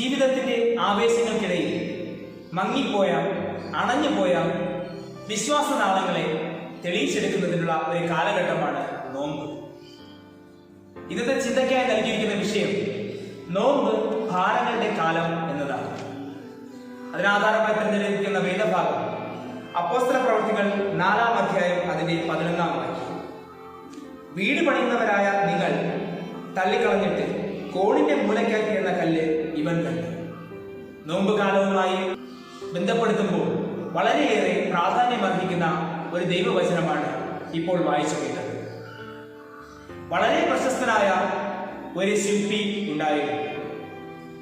ജീവിതത്തിന്റെ ആവേശങ്ങൾക്കിടയിൽ മങ്ങിപ്പോയ അണഞ്ഞുപോയ വിശ്വാസനാളങ്ങളെ തെളിയിച്ചെടുക്കുന്നതിനുള്ള ഒരു കാലഘട്ടമാണ് നോമ്പ്. ഇന്നത്തെ ചിന്തയ്ക്കായി നൽകിയിരിക്കുന്ന വിഷയം നോമ്പ് ഭാരങ്ങളുടെ കാലം എന്നതാണ്. അതിനാധാരമായി തിരഞ്ഞെടുക്കുന്ന വേദഭാഗം അപ്പോസ്തല പ്രവർത്തികൾ നാലാം അധ്യായം അതിന്റെ പതിനൊന്നാം വാക്യം. വീട് പണിയുന്നവരായ നിങ്ങൾ തള്ളിക്കളഞ്ഞിട്ട് കോണിന്റെ മൂലക്കാക്കി എന്ന കല്ല് ഇവൻ കണ്ടു നോമ്പ് കാലവുമായി ബന്ധപ്പെടുത്തുമ്പോൾ വളരെയേറെ പ്രാധാന്യമർഹിക്കുന്ന ഒരു ദൈവവചനമാണ് ഇപ്പോൾ വായിച്ചു കേട്ടത്. വളരെ പ്രശസ്തനായ ഒരു ശില്പി ഉണ്ടായിരുന്നു.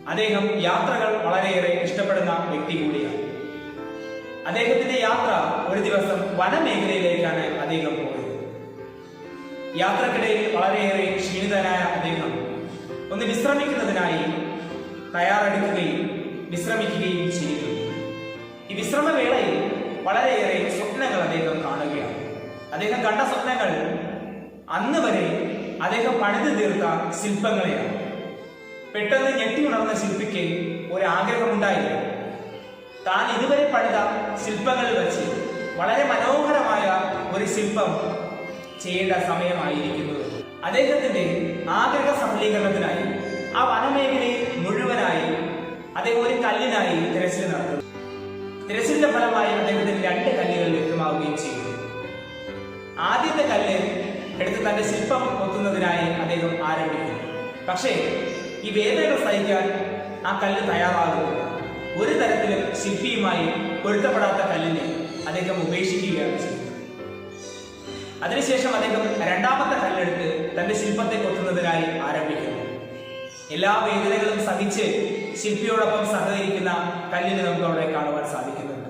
അദ്ദേഹം യാത്രകൾ വളരെയേറെ ഇഷ്ടപ്പെടുന്ന വ്യക്തി കൂടിയാണ്. അദ്ദേഹത്തിന്റെ യാത്ര ഒരു ദിവസം വനമേഖലയിലേക്കാണ് അദ്ദേഹം പോയത്. യാത്രക്കിടയിൽ വളരെയേറെ ക്ഷീണിതനായ വിശ്രമിക്കുന്നതിനായി തയ്യാറെടുക്കുകയും വിശ്രമിക്കുകയും ചെയ്യുന്നു. ഈ വിശ്രമവേളയിൽ വളരെയേറെ സ്വപ്നങ്ങൾ അദ്ദേഹം കാണുകയാണ്. അദ്ദേഹം കണ്ട സ്വപ്നങ്ങൾ അന്ന് വരെ അദ്ദേഹം പണിതു തീർത്ത ശില്പങ്ങളെയാണ്. പെട്ടെന്ന് ഞെട്ടി ഉണർന്ന ശില്പിക്ക് ഒരാഗ്രഹമുണ്ടായി താൻ ഇതുവരെ പണിത ശില്പങ്ങളിൽ വെച്ച് വളരെ മനോഹരമായ ഒരു ശില്പം ചെയ്യേണ്ട സമയമായിരിക്കുന്നത് അദ്ദേഹത്തിന്റെ ആഗ്രഹ സഫലീകരണത്തിനായി ആ വനമേഖലയിൽ മുഴുവനായി അദ്ദേഹം ഒരു കല്ലിനായി തിരച്ചിൽ നടത്തുന്നു. തിരച്ചിലിന്റെ ഫലമായി അദ്ദേഹത്തിന് രണ്ട് കല്ലുകൾ ലഭ്യമാവുകയും ചെയ്തു. ആദ്യത്തെ കല്ല് എടുത്ത് തന്റെ ശില്പം കൊത്തുന്നതിനായി അദ്ദേഹം ആരംഭിക്കുന്നു. പക്ഷേ ഈ വേദനകൾ സഹിക്കാൻ ആ കല്ല് തയ്യാറാകുന്നില്ല. ഒരു തരത്തിലും ശില്പിയുമായി പൊരുത്തപ്പെടാത്ത കല്ലിനെ അദ്ദേഹം ഉപേക്ഷിക്കുകയാണ് ചെയ്തത് അതിനുശേഷം അദ്ദേഹം രണ്ടാമത്തെ കല്ലെടുത്ത് തന്റെ ശില്പത്തെ കൊത്തുന്നതിനായി ആരംഭിക്കുന്നു. എല്ലാ വേദനകളും സഹിച്ച് ശില്പിയോടൊപ്പം സഹകരിക്കുന്ന കല്ലിനെ നമുക്ക് അവിടെ കാണുവാൻ സാധിക്കുന്നുണ്ട്.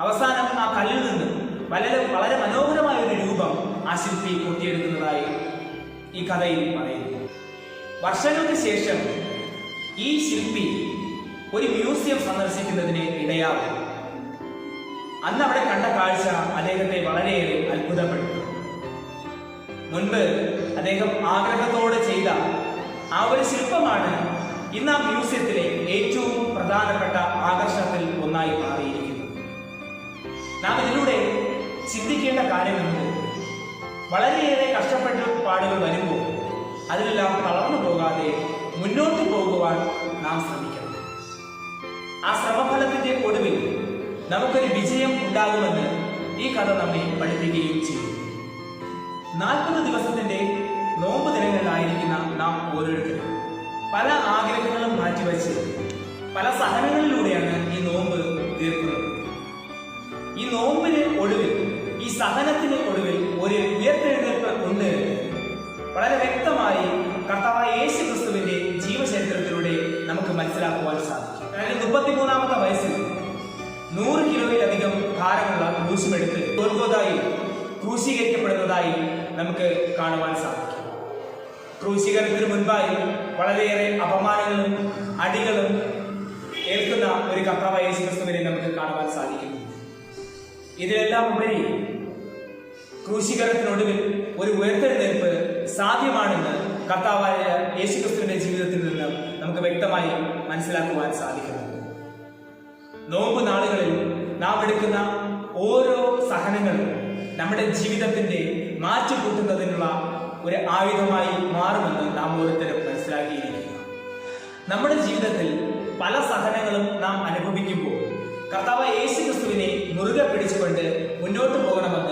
അവസാനം ആ കല്ലിൽ നിന്ന് വളരെ വളരെ മനോഹരമായ ഒരു രൂപം ആ ശില്പി കൂട്ടിയെടുക്കുന്നതായി ഈ കഥയിൽ പറയുന്നു. വർഷങ്ങൾക്ക് ശേഷം ഈ ശില്പി ഒരു മ്യൂസിയം സന്ദർശിക്കുന്നതിന് ഇടയാകും. അന്ന് അവിടെ കണ്ട കാഴ്ച അദ്ദേഹത്തെ വളരെയേറെ അത്ഭുതപ്പെട്ടു മുൻപ് അദ്ദേഹം ആഗ്രഹത്തോടെ ചെയ്ത ആ ഒരു ശില്പമാണ് ഇന്ന് ആ മ്യൂസിയത്തിലെ ഏറ്റവും പ്രധാനപ്പെട്ട ആകർഷണത്തിൽ ഒന്നായി മാറിയിരിക്കുന്നത്. നാം ഇതിലൂടെ ചിന്തിക്കേണ്ട കാര്യമെന്നത് വളരെയേറെ കഷ്ടപ്പെട്ട പാടുകൾ വരുമ്പോൾ അതിലെല്ലാം തളർന്നു പോകാതെ മുന്നോട്ട് പോകുവാൻ നാം ശ്രമിക്കണം. ആ ശ്രമഫലത്തിന്റെ ഒടുവിൽ നമുക്കൊരു വിജയം ഉണ്ടാകുമെന്ന് ഈ കഥ നമ്മെ പഠിപ്പിക്കുകയും ഓരോരുത്തരും പല ആഗ്രഹങ്ങളും മാറ്റിവെച്ച് പല സഹനങ്ങളിലൂടെയാണ് ഈ നോമ്പ് തീർക്കുന്നത് ഈ നോമ്പിന് ഒടുവിൽ ഈ സഹനത്തിന് ഒടുവിൽ ഒരു ഉയർത്തെഴുന്നേൽപ്പ് ഉണ്ട്. വളരെ വ്യക്തമായി കർത്താവായ യേശു ക്രിസ്തുവിന്റെ ജീവചരിത്രത്തിലൂടെ നമുക്ക് മനസ്സിലാക്കുവാൻ സാധിക്കും. അതായത് മുപ്പത്തിമൂന്നാമത്തെ വയസ്സിൽ നൂറ് കിലോയിലധികം ഭാരമുള്ള ക്രൂശുമെടുത്ത് ഗോൽഗോതായി ക്രൂശീകരിക്കപ്പെടുന്നതായി നമുക്ക് കാണുവാൻ സാധിക്കും. ക്രൂശീകരണത്തിന് മുൻപായി വളരെയേറെ അപമാനങ്ങളും അടികളും ഏൽക്കുന്ന ഒരു കർത്താവായ യേശു ക്രിസ്തുവിനെ നമുക്ക് കാണുവാൻ സാധിക്കുന്നു ഇതിലെല്ലാം ഉപരി ക്രൂശീകരണത്തിനൊടുവിൽ ഒരു ഉയർത്തെഴുന്നേൽപ്പ് സാധ്യമാണെന്ന് കർത്താവായ യേശു ക്രിസ്തുവിന്റെ ജീവിതത്തിൽ നിന്ന് നമുക്ക് വ്യക്തമായി മനസ്സിലാക്കുവാൻ സാധിക്കുന്നു. നോമ്പ് നാളുകളിൽ നാം എടുക്കുന്ന ഓരോ സഹനങ്ങളും നമ്മുടെ ജീവിതത്തിന്റെ മാറ്റുകൂട്ടുന്നതിനുള്ള ഒരു ആയുധമായി മാറുമെന്ന് നാം ഓരോരുത്തരും മനസ്സിലാക്കിയിരിക്കുക നമ്മുടെ ജീവിതത്തിൽ പല സഹനങ്ങളും നാം അനുഭവിക്കുമ്പോൾ കർത്താവ് യേശു ക്രിസ്തുവിനെ മുറുകെ പിടിച്ചുകൊണ്ട് മുന്നോട്ട് പോകണം